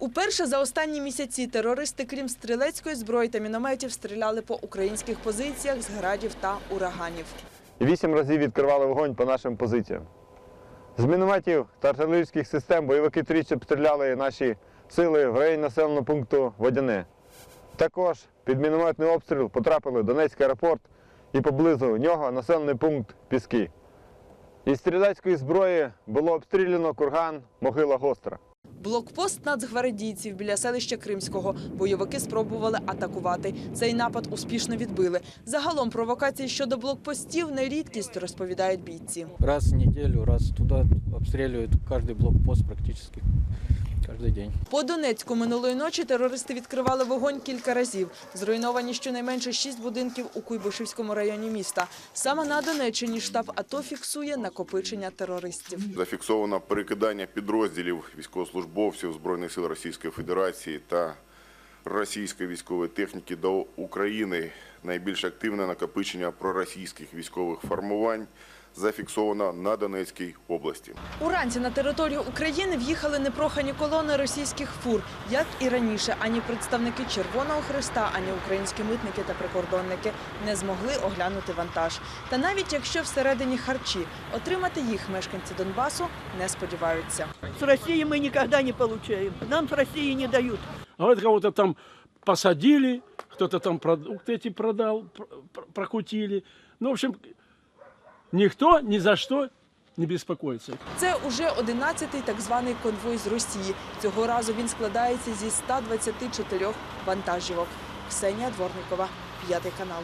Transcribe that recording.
Уперше за останні місяці терористи, крім стрілецької зброї та мінометів, стріляли по українських позиціях з градів та ураганів. вісім разів відкривали вогонь по нашим позиціям. З мінометів та артилерійських систем бойовики тричі обстріляли наші сили в районі населеного пункту Водяне. Також під мінометний обстріл потрапили Донецький аеропорт і поблизу нього населений пункт Піски. Із стрілецької зброї було обстріляно курган Могила Гостра. Блокпост нацгвардійців біля селища Кримського бойовики спробували атакувати. Цей напад успішно відбили. Загалом провокації щодо блокпостів не рідкість, розповідають бійці. Раз в неделю, раз туда обстрілюють кожен блокпост практически каждый день. По Донецьку минулої ночі терористи відкривали вогонь кілька разів. Зруйновані щонайменше шість будинків у Куйбишевському районі міста. Саме на Донеччині штаб АТО фіксує накопичення терористів. Зафіксовано перекидання підрозділів військовослужбовців Збройних сил Російської Федерації та російської військової техніки до України. Найбільш активне накопичення проросійських військових формувань зафіксовано на Донецькій області. Уранці на територію України в'їхали непрохані колони російських фур, як і раніше. Ані представники Червоного Христа, ані українські митники та прикордонники не змогли оглянути вантаж. Та навіть якщо всередині харчі, отримати їх мешканці Донбасу не сподіваються. С России мы никогда не получаем. Нам с России не дают. Говорят, кого-то там посадили, кто-то там продукты эти продал, пр- пр- прокутили. Ну, в общем, ніхто ні за що не беспокоится. Це уже 11-й так званий конвой з Росії. Цього разу він складається зі 124 вантажівок. Ксенія Дворникова, п'ятий канал.